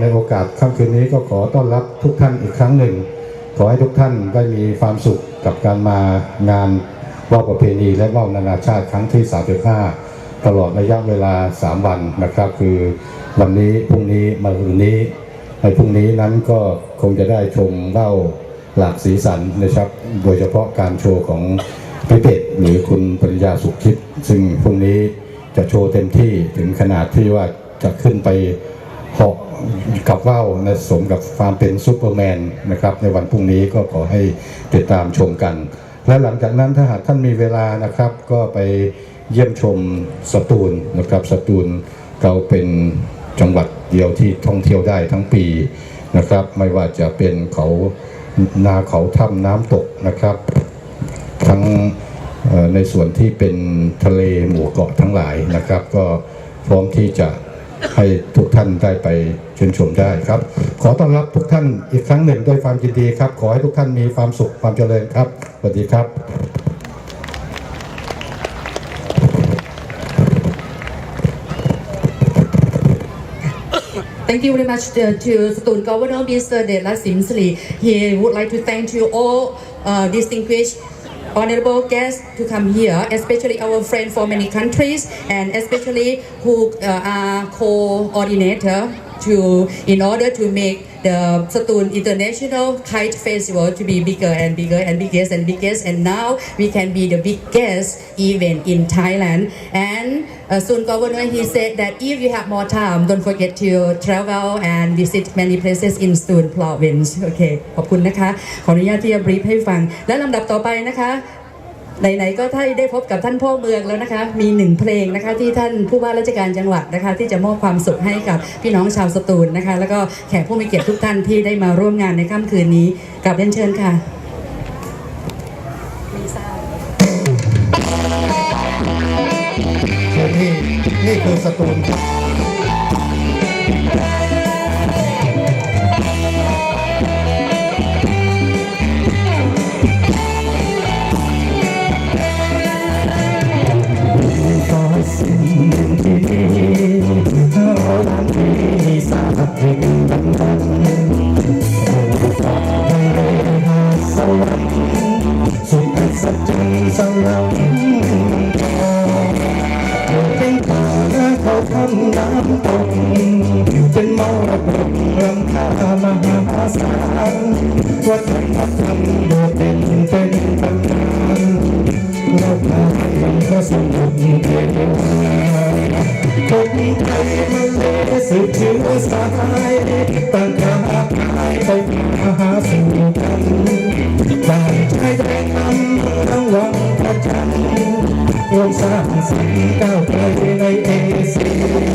ในโอกาสค่ำคืนนี้ก็ขอต้อนรับทุกท่านอีกครั้งหนึ่ง ขอให้ทุกท่านได้มีความสุขกับการมางานว่าวประเพณีและว่าวนานาชาติครั้งที่ 35 ตลอดระยะเวลา 3 วันนะครับ คือวันนี้พรุ่งนี้มะรืนนี้ในพรุ่งนี้นั้นก็คงจะได้ชมว่าหลากสีสันนะครับ โดยเฉพาะการโชว์ของพิเพชรหรือคุณปริยาสุขคิด ซึ่งพรุ่งนี้จะโชว์เต็มที่ถึงขนาดที่ว่าจะขึ้นไป หาะกับว่าวนะสมกับความเป็นซูเปอร์แมนนะครับในวันพรุ่งนี้ก็ขอให้ติดตามชมกัน และหลังจากนั้นถ้าหากท่านมีเวลานะครับ ก็ไปเยี่ยมชมสตูลนะครับสตูลเราเป็นจังหวัดเดียวที่ท่องเที่ยวได้ทั้งปีนะครับ ไม่ว่าจะเป็นเขานาเขาถ้ำน้ำตกนะครับ ทั้งในส่วนที่เป็นทะเลหมู่เกาะทั้งหลายนะครับ ก็พร้อมที่จะ ให้ทุกท่านได้ไปชื่นชมได้ครับ ขอต้อนรับทุกท่านอีกครั้งหนึ่งด้วยความยินดีครับ ขอให้ทุกท่านมีความสุขความเจริญครับสวัสดีครับ Thank you very much to, to Student Governor Mr. De La Simsli. He would like to thank you all uh, distinguished honorable guests to come here, especially our friends from many countries, and especially who uh, are coordinator to in order to make the Satun International Kite Festival to be bigger and bigger and biggest and biggest and now we can be the biggest event in Thailand and uh, soon governor he said that if you have more time don't forget to travel and visit many places in Soon province โอเคขอบคุณนะคะ ขออนุญาตที่จะบรีฟให้ฟัง และลำดับต่อไปนะคะ ไหนๆก็ถ้าได้พบกับท่านพ่อเมืองแล้วนะคะ มีหนึ่งเพลงนะคะที่ท่านผู้ว่าราชการจังหวัดนะคะ ที่จะมอบความสุขให้กับพี่น้องชาวสตูลนะคะ แล้วก็แขกผู้มีเกียรติทุกท่านที่ได้มาร่วมงานในค่ำคืนนี้กลับเรียนเชิญค่ะนี่นี่คือสตูลำน้ำตกเป็นมรดกรำคามหาศาลวัฒนธรรมโดดเด่นเป็นตำนานเราพามันก็สนุกเดียวคนไทยมันเลสืบเชื้อสายตั้งขาพายไปมหาสู่กันบ้านชายแดนนำทั้งวังพระจันทร์รวมสร้างสรรค์ก้าวไกลในเอเชีย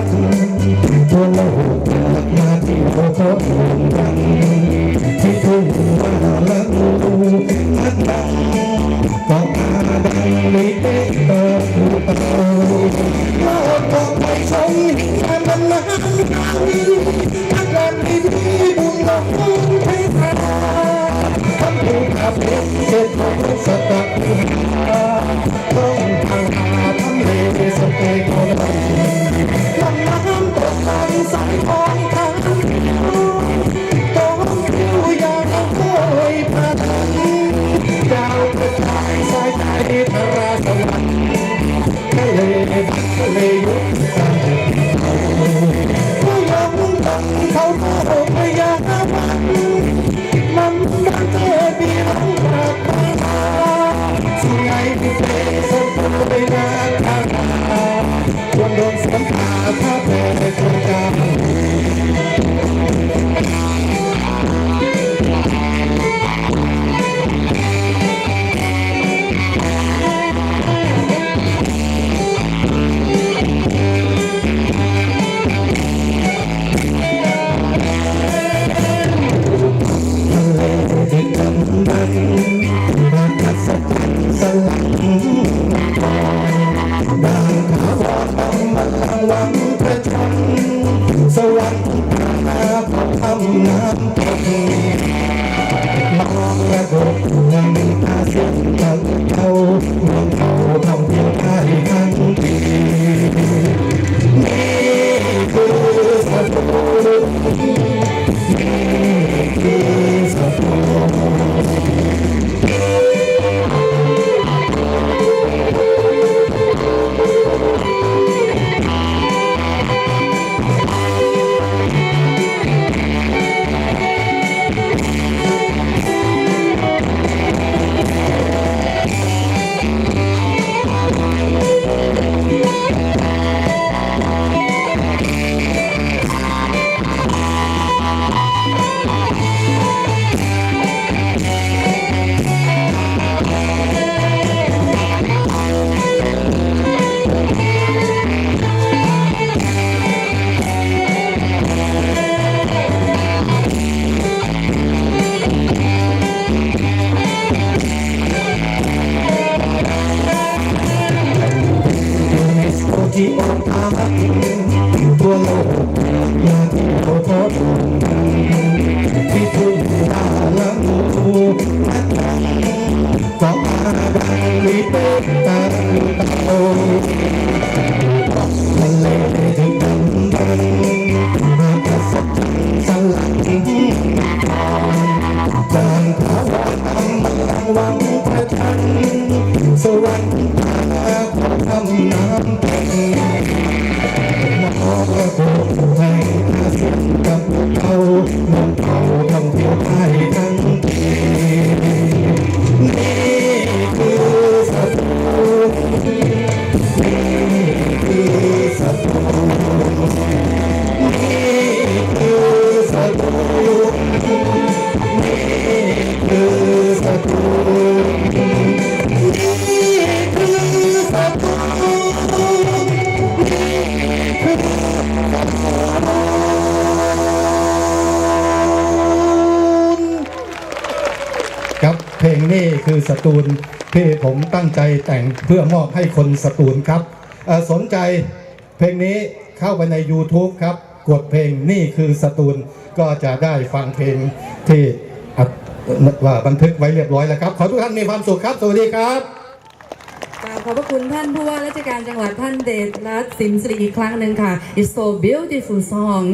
ปาทักทั่วโลกเกิดมาที่โลกเขาโด่งดังที่ทุ่งว่าลังลูนักดังก็มาดังลิเตเตอร์ผู้เต่าโลกก็ไปชมการดำน้อาการดีดีบุญน้องให้พาทำผู้ขับรถเจ็ดของสตะต้องทางหาทำเลสเปก เครับเพลงนี้คือสตูลที่ผมตั้งใจแต่งเพื่อมอบให้คนสตูลครับสนใจเพลงนี้เข้าไปใน YouTube ครับ กดเพลงนี่คือสตูลก็จะได้ฟังเพลงที่ว่าบันทึกไว้เรียบร้อยแล้วครับ ขอทุกท่านมีความสุขครับ สวัสดีครับขอบพระคุณท่านผู้ว่าราชการจังหวัดท่านเดชรัตน์สิมสิริอีกครั้งหนึ่งค่ะ It's so beautiful song